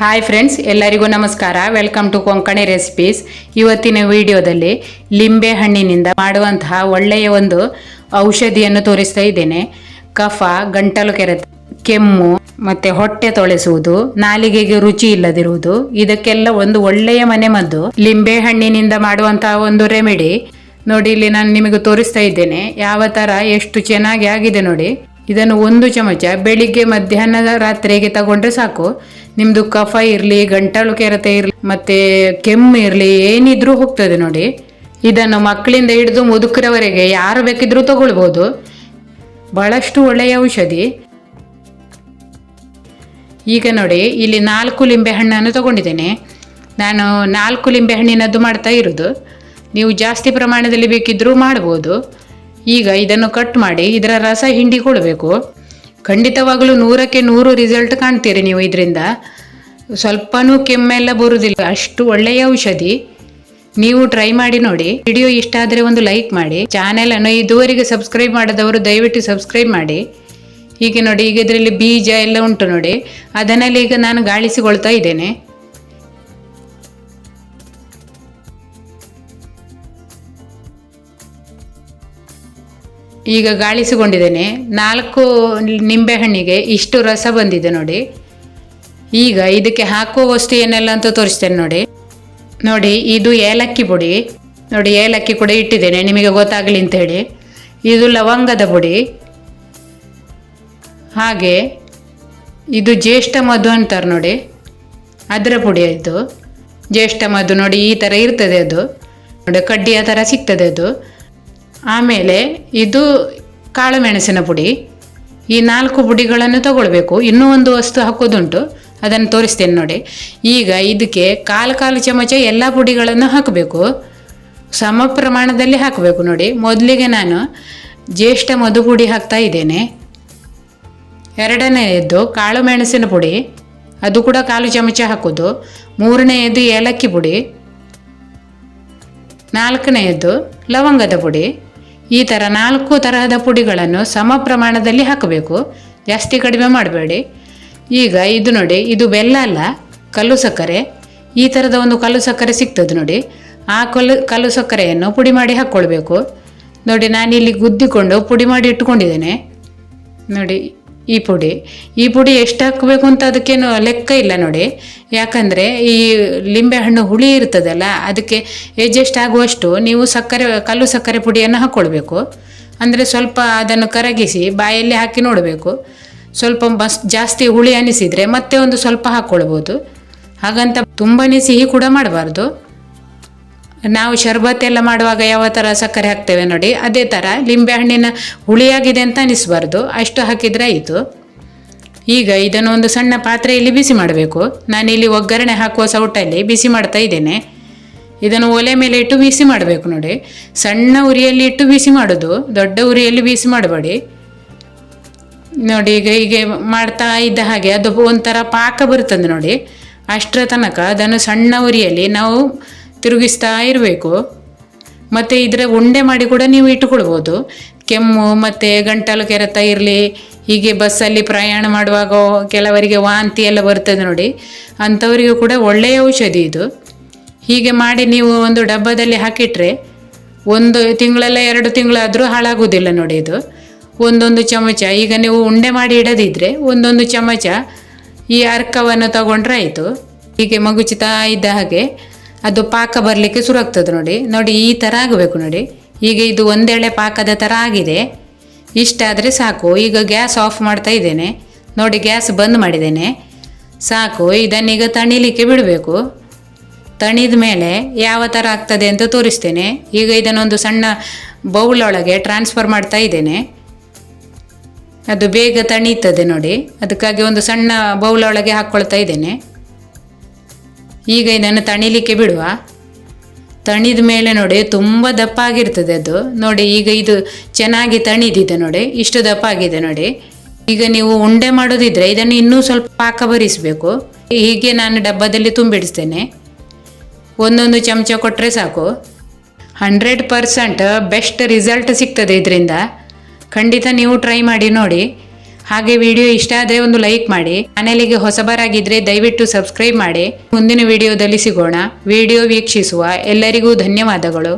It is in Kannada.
ಹಾಯ್ ಫ್ರೆಂಡ್ಸ್ ಎಲ್ಲರಿಗೂ ನಮಸ್ಕಾರ. ವೆಲ್ಕಮ್ ಟು ಕೊಂಕಣಿ ರೆಸಿಪೀಸ್ ಇವತ್ತಿನ ವಿಡಿಯೋದಲ್ಲಿ ಲಿಂಬೆ ಹಣ್ಣಿನಿಂದ ಮಾಡುವಂತಹ ಒಳ್ಳೆಯ ಒಂದು ಔಷಧಿಯನ್ನು ತೋರಿಸ್ತಾ ಇದ್ದೇನೆ. ಕಫ, ಗಂಟಲು ಕೆರೆತ, ಕೆಮ್ಮು ಮತ್ತೆ ಹೊಟ್ಟೆ ತೊಳೆಸುವುದು, ನಾಲಿಗೆಗೆ ರುಚಿ ಇಲ್ಲದಿರುವುದು, ಇದಕ್ಕೆಲ್ಲ ಒಂದು ಒಳ್ಳೆಯ ಮನೆಮದ್ದು ಲಿಂಬೆ ಹಣ್ಣಿನಿಂದ ಮಾಡುವಂತಹ ಒಂದು ರೆಮಿಡಿ ನೋಡಿ, ಇಲ್ಲಿ ನಾನು ನಿಮಗೆ ತೋರಿಸ್ತಾ ಇದ್ದೇನೆ. ಯಾವ ತರ ಎಷ್ಟು ಚೆನ್ನಾಗಿ ಆಗಿದೆ ನೋಡಿ. ಇದನ್ನು ಒಂದು ಚಮಚ ಬೆಳಿಗ್ಗೆ ಮಧ್ಯಾಹ್ನದ ರಾತ್ರಿಗೆ ತಗೊಂಡ್ರೆ ಸಾಕು. ನಿಮ್ದು ಕಫ ಇರಲಿ, ಗಂಟಲು ಕೆರೆತ ಇರಲಿ, ಮತ್ತೆ ಕೆಮ್ಮು ಇರಲಿ, ಏನಿದ್ರೂ ಹೋಗ್ತದೆ ನೋಡಿ. ಇದನ್ನು ಮಕ್ಕಳಿಂದ ಹಿಡಿದು ಮುದುಕರವರೆಗೆ ಯಾರು ಬೇಕಿದ್ರೂ ತಗೊಳ್ಬೋದು. ಬಹಳಷ್ಟು ಒಳ್ಳೆಯ ಔಷಧಿ. ಈಗ ನೋಡಿ, ಇಲ್ಲಿ ನಾಲ್ಕು ಲಿಂಬೆ ಹಣ್ಣನ್ನು ತಗೊಂಡಿದ್ದೇನೆ. ನಾನು ನಾಲ್ಕು ಲಿಂಬೆ ಹಣ್ಣಿನದ್ದು ಮಾಡ್ತಾ ಇರೋದು. ನೀವು ಜಾಸ್ತಿ ಪ್ರಮಾಣದಲ್ಲಿ ಬೇಕಿದ್ರೂ ಮಾಡ್ಬೋದು. ಈಗ ಇದನ್ನು ಕಟ್ ಮಾಡಿ ಇದರ ರಸ ಹಿಂಡಿಕೊಳ್ಬೇಕು ಖಂಡಿತವಾಗಲೂ ನೂರಕ್ಕೆ ನೂರು ರಿಸಲ್ಟ್ ಕಾಣ್ತೀರಿ ನೀವು ಇದರಿಂದ. ಸ್ವಲ್ಪನೂ ಕೆಮ್ಮೆಲ್ಲ ಬರುವುದಿಲ್ಲ. ಅಷ್ಟು ಒಳ್ಳೆಯ ಔಷಧಿ. ನೀವು ಟ್ರೈ ಮಾಡಿ ನೋಡಿ. ವಿಡಿಯೋ ಇಷ್ಟ ಆದರೆ ಒಂದು ಲೈಕ್ ಮಾಡಿ. ಚಾನೆಲ್ ಅನ್ನು ಇದುವರೆಗೆ ಸಬ್ಸ್ಕ್ರೈಬ್ ಮಾಡದವರು ದಯವಿಟ್ಟು ಸಬ್ಸ್ಕ್ರೈಬ್ ಮಾಡಿ. ಹೀಗೆ ನೋಡಿ ಈಗ ಇದರಲ್ಲಿ ಬೀಜ ಎಲ್ಲ ಉಂಟು ನೋಡಿ. ಅದನ್ನೆಲ್ಲ ಈಗ ನಾನು ಗಾಳಿಸಿಕೊಳ್ತಾ ಇದ್ದೇನೆ. ಈಗ ಗಾಳಿಸಿಕೊಂಡಿದ್ದೇನೆ. ನಾಲ್ಕು ನಿಂಬೆ ಹಣ್ಣಿಗೆ ಇಷ್ಟು ರಸ ಬಂದಿದೆ ನೋಡಿ. ಈಗ ಇದಕ್ಕೆ ಹಾಕುವ ವಸ್ತು ಏನೆಲ್ಲ ಅಂತ ತೋರಿಸ್ತೇನೆ ನೋಡಿ. ನೋಡಿ, ಇದು ಏಲಕ್ಕಿ ಪುಡಿ. ನೋಡಿ, ಏಲಕ್ಕಿ ಕೂಡ ಇಟ್ಟಿದ್ದೇನೆ, ನಿಮಗೆ ಗೊತ್ತಾಗಲಿ ಅಂತ ಹೇಳಿ. ಇದು ಲವಂಗದ ಪುಡಿ. ಹಾಗೆ ಇದು ಜ್ಯೇಷ್ಠ ಮಧು ಅಂತಾರೆ ನೋಡಿ. ಅದರ ಪುಡಿ ಇದು ಜ್ಯೇಷ್ಠ ಮಧು ನೋಡಿ, ಈ ಥರ ಇರ್ತದೆ ಅದು. ನೋಡಿ ಕಡ್ಡಿಯ ಥರ ಸಿಗ್ತದೆ ಅದು. ಆಮೇಲೆ ಇದು ಕಾಳು ಮೆಣಸಿನ ಪುಡಿ. ಈ ನಾಲ್ಕು ಪುಡಿಗಳನ್ನು ತಗೊಳ್ಬೇಕು. ಇನ್ನೂ ಒಂದು ವಸ್ತು ಹಾಕೋದುಂಟು. ಅದನ್ನು ತೋರಿಸ್ತೇನೆ ನೋಡಿ. ಈಗ ಇದಕ್ಕೆ ಕಾಲು ಕಾಲು ಚಮಚ ಎಲ್ಲ ಪುಡಿಗಳನ್ನು ಹಾಕಬೇಕು. ಸಮ ಪ್ರಮಾಣದಲ್ಲಿ ಹಾಕಬೇಕು ನೋಡಿ. ಮೊದಲಿಗೆ ನಾನು ಜ್ಯೇಷ್ಠ ಮಧು ಪುಡಿ ಹಾಕ್ತಾ ಇದ್ದೇನೆ. ಎರಡನೆಯದ್ದು ಕಾಳು ಮೆಣಸಿನ ಪುಡಿ. ಅದು ಕೂಡ ಕಾಲು ಚಮಚ ಹಾಕೋದು. ಮೂರನೆಯದ್ದು ಏಲಕ್ಕಿ ಪುಡಿ. ನಾಲ್ಕನೆಯದ್ದು ಲವಂಗದ ಪುಡಿ. ಈ ಥರ ನಾಲ್ಕು ತರಹದ ಪುಡಿಗಳನ್ನು ಸಮ ಪ್ರಮಾಣದಲ್ಲಿ ಹಾಕಬೇಕು. ಜಾಸ್ತಿ ಕಡಿಮೆ ಮಾಡಬೇಡಿ. ಈಗ ಇದು ನೋಡಿ, ಇದು ಬೆಲ್ಲ ಅಲ್ಲ, ಕಲ್ಲು ಸಕ್ಕರೆ. ಈ ಥರದ ಒಂದು ಕಲ್ಲು ಸಕ್ಕರೆ ಸಿಗ್ತದೆ ನೋಡಿ. ಆ ಕಲ್ಲು ಕಲ್ಲು ಸಕ್ಕರೆಯನ್ನು ಪುಡಿ ಮಾಡಿ ಹಾಕ್ಕೊಳ್ಬೇಕು ನೋಡಿ, ನಾನಿಲ್ಲಿ ಗುದ್ದಿಕೊಂಡು ಪುಡಿ ಮಾಡಿ ಇಟ್ಕೊಂಡಿದ್ದೇನೆ. ನೋಡಿ ಈ ಪುಡಿ. ಈ ಪುಡಿ ಎಷ್ಟು ಹಾಕಬೇಕು ಅಂತ ಅದಕ್ಕೇನು ಲೆಕ್ಕ ಇಲ್ಲ ನೋಡಿ. ಯಾಕಂದರೆ ಈ ಲಿಂಬೆಹಣ್ಣು ಹುಳಿ ಇರ್ತದಲ್ಲ, ಅದಕ್ಕೆ ಎಡ್ಜಸ್ಟ್ ಆಗುವಷ್ಟು ನೀವು ಸಕ್ಕರೆ, ಕಲ್ಲು ಸಕ್ಕರೆ ಪುಡಿಯನ್ನು ಹಾಕ್ಕೊಳ್ಬೇಕು ಅಂದರೆ ಸ್ವಲ್ಪ ಅದನ್ನು ಕರಗಿಸಿ ಬಾಯಲ್ಲಿ ಹಾಕಿ ನೋಡಬೇಕು. ಸ್ವಲ್ಪ ಬಸ್, ಜಾಸ್ತಿ ಹುಳಿ ಅನಿಸಿದರೆ ಮತ್ತೆ ಒಂದು ಸ್ವಲ್ಪ ಹಾಕ್ಕೊಳ್ಬೋದು ಹಾಗಂತ ತುಂಬನೇ ಸಿಹಿ ಕೂಡ ಮಾಡಬಾರ್ದು. ನಾವು ಶರ್ಬತ್ ಎಲ್ಲ ಮಾಡುವಾಗ ಯಾವ ಥರ ಸಕ್ಕರೆ ಹಾಕ್ತೇವೆ ನೋಡಿ. ಅದೇ ಥರ ಲಿಂಬೆ ಹಣ್ಣಿನ ಹುಳಿಯಾಗಿದೆ ಅಂತ ಅನಿಸ್ಬಾರ್ದು. ಅಷ್ಟು ಹಾಕಿದರೆ ಆಯಿತು. ಈಗ ಇದನ್ನು ಒಂದು ಸಣ್ಣ ಪಾತ್ರೆಯಲ್ಲಿ ಬಿಸಿ ಮಾಡಬೇಕು. ನಾನಿಲ್ಲಿ ಒಗ್ಗರಣೆ ಹಾಕುವ ಸೌಟಲ್ಲಿ ಬಿಸಿ ಮಾಡ್ತಾ ಇದ್ದೇನೆ. ಇದನ್ನು ಒಲೆ ಮೇಲೆ ಇಟ್ಟು ಬಿಸಿ ಮಾಡಬೇಕು ನೋಡಿ. ಸಣ್ಣ ಉರಿಯಲ್ಲಿ ಇಟ್ಟು ಬಿಸಿ ಮಾಡೋದು, ದೊಡ್ಡ ಉರಿಯಲ್ಲಿ ಬಿಸಿ ಮಾಡಬೇಡಿ. ನೋಡಿ, ಈಗ ಹೀಗೆ ಮಾಡ್ತಾ ಇದ್ದ ಹಾಗೆ ಅದು ಒಂಥರ ಪಾಕ ಬರ್ತದೆ ನೋಡಿ. ಅಷ್ಟರ ತನಕ ಅದನ್ನು ಸಣ್ಣ ಉರಿಯಲ್ಲಿ ನಾವು ತಿರುಗಿಸ್ತಾ ಇರಬೇಕು. ಮತ್ತು ಇದರ ಉಂಡೆ ಮಾಡಿ ಕೂಡ ನೀವು ಇಟ್ಟುಕೊಳ್ಬೋದು. ಕೆಮ್ಮು, ಮತ್ತು ಗಂಟಲು ಕೆರೆತ ಇರಲಿ. ಹೀಗೆ ಬಸ್ಸಲ್ಲಿ ಪ್ರಯಾಣ ಮಾಡುವಾಗ ಕೆಲವರಿಗೆ ವಾಂತಿ ಎಲ್ಲ ಬರ್ತದೆ ನೋಡಿ. ಅಂಥವರಿಗೂ ಕೂಡ ಒಳ್ಳೆಯ ಔಷಧಿ ಇದು. ಹೀಗೆ ಮಾಡಿ ನೀವು ಒಂದು ಡಬ್ಬದಲ್ಲಿ ಹಾಕಿಟ್ರೆ ಒಂದು ತಿಂಗಳೆಲ್ಲ ಎರಡು ತಿಂಗಳಾದರೂ ಹಾಳಾಗುವುದಿಲ್ಲ ನೋಡಿ ಇದು. ಒಂದೊಂದು ಚಮಚ. ಈಗ ನೀವು ಉಂಡೆ ಮಾಡಿ ಇಡದಿದ್ದರೆ ಒಂದೊಂದು ಚಮಚ ಈ ಅರ್ಕವನ್ನು ತಗೊಂಡ್ರೆ ಆಯಿತು. ಹೀಗೆ ಮಗುಚುತ್ತಾ ಇದ್ದ ಹಾಗೆ ಅದು ಪಾಕ ಬರಲಿಕ್ಕೆ ಶುರು ಆಗ್ತದೆ ನೋಡಿ. ನೋಡಿ, ಈ ಥರ ಆಗಬೇಕು ನೋಡಿ. ಈಗ ಇದು ಒಂದೆಳೆ ಪಾಕದ ಥರ ಆಗಿದೆ. ಇಷ್ಟಾದರೆ ಸಾಕು. ಈಗ ಗ್ಯಾಸ್ ಆಫ್ ಮಾಡ್ತಾ ಇದ್ದೇನೆ. ನೋಡಿ, ಗ್ಯಾಸ್ ಬಂದ್ ಮಾಡಿದ್ದೇನೆ. ಸಾಕು. ಇದನ್ನೀಗ ತಣಿಲಿಕ್ಕೆ ಬಿಡಬೇಕು. ತಣಿದ ಮೇಲೆ ಯಾವ ಥರ ಆಗ್ತದೆ ಅಂತ ತೋರಿಸ್ತೇನೆ. ಈಗ ಇದನ್ನೊಂದು ಸಣ್ಣ ಬೌಲ್ ಒಳಗೆ ಟ್ರಾನ್ಸ್ಫರ್ ಮಾಡ್ತಾ ಇದ್ದೇನೆ. ಅದು ಬೇಗ ತಣೀತದೆ ನೋಡಿ. ಅದಕ್ಕಾಗಿ ಒಂದು ಸಣ್ಣ ಬೌಲ್ ಒಳಗೆ ಹಾಕ್ಕೊಳ್ತಾ ಇದ್ದೇನೆ. ಈಗ ಇದನ್ನು ತಣಿಲಿಕ್ಕೆ ಬಿಡುವ. ತಣಿದ ಮೇಲೆ ನೋಡಿ, ತುಂಬ ದಪ್ಪ ಆಗಿರ್ತದೆ ಅದು. ನೋಡಿ, ಈಗ ಇದು ಚೆನ್ನಾಗಿ ತಣಿದಿದೆ ನೋಡಿ, ಇಷ್ಟು ದಪ್ಪ ಆಗಿದೆ ನೋಡಿ. ಈಗ ನೀವು ಉಂಡೆ ಮಾಡೋದಿದ್ರೆ ಇದನ್ನು ಇನ್ನೂ ಸ್ವಲ್ಪ ಪಾಕ ಬರಿಸಬೇಕು ಹೀಗೆ ನಾನು ಡಬ್ಬದಲ್ಲಿ ತುಂಬಿಡಿಸ್ತೇನೆ. ಒಂದೊಂದು ಚಮಚ ಕೊಟ್ಟರೆ ಸಾಕು. ಹಂಡ್ರೆಡ್ ಪರ್ಸೆಂಟ್ ಬೆಸ್ಟ್ ರಿಸಲ್ಟ್ ಸಿಗ್ತದೆ ಇದರಿಂದ. ಖಂಡಿತ ನೀವು ಟ್ರೈ ಮಾಡಿ ನೋಡಿ. ಹಾಗೆ ವಿಡಿಯೋ ಇಷ್ಟ ಆದರೆ ಒಂದು ಲೈಕ್ ಮಾಡಿ. ಚಾನೆಲಿಗೆ ಹೊಸಬರಾಗಿದ್ರೆ ದಯವಿಟ್ಟು ಸಬ್ಸ್ಕ್ರೈಬ್ ಮಾಡಿ. ಮುಂದಿನ ವಿಡಿಯೋದಲ್ಲಿ ಸಿಗೋಣ. ವಿಡಿಯೋ ವೀಕ್ಷಿಸುವ ಎಲ್ಲರಿಗೂ ಧನ್ಯವಾದಗಳು.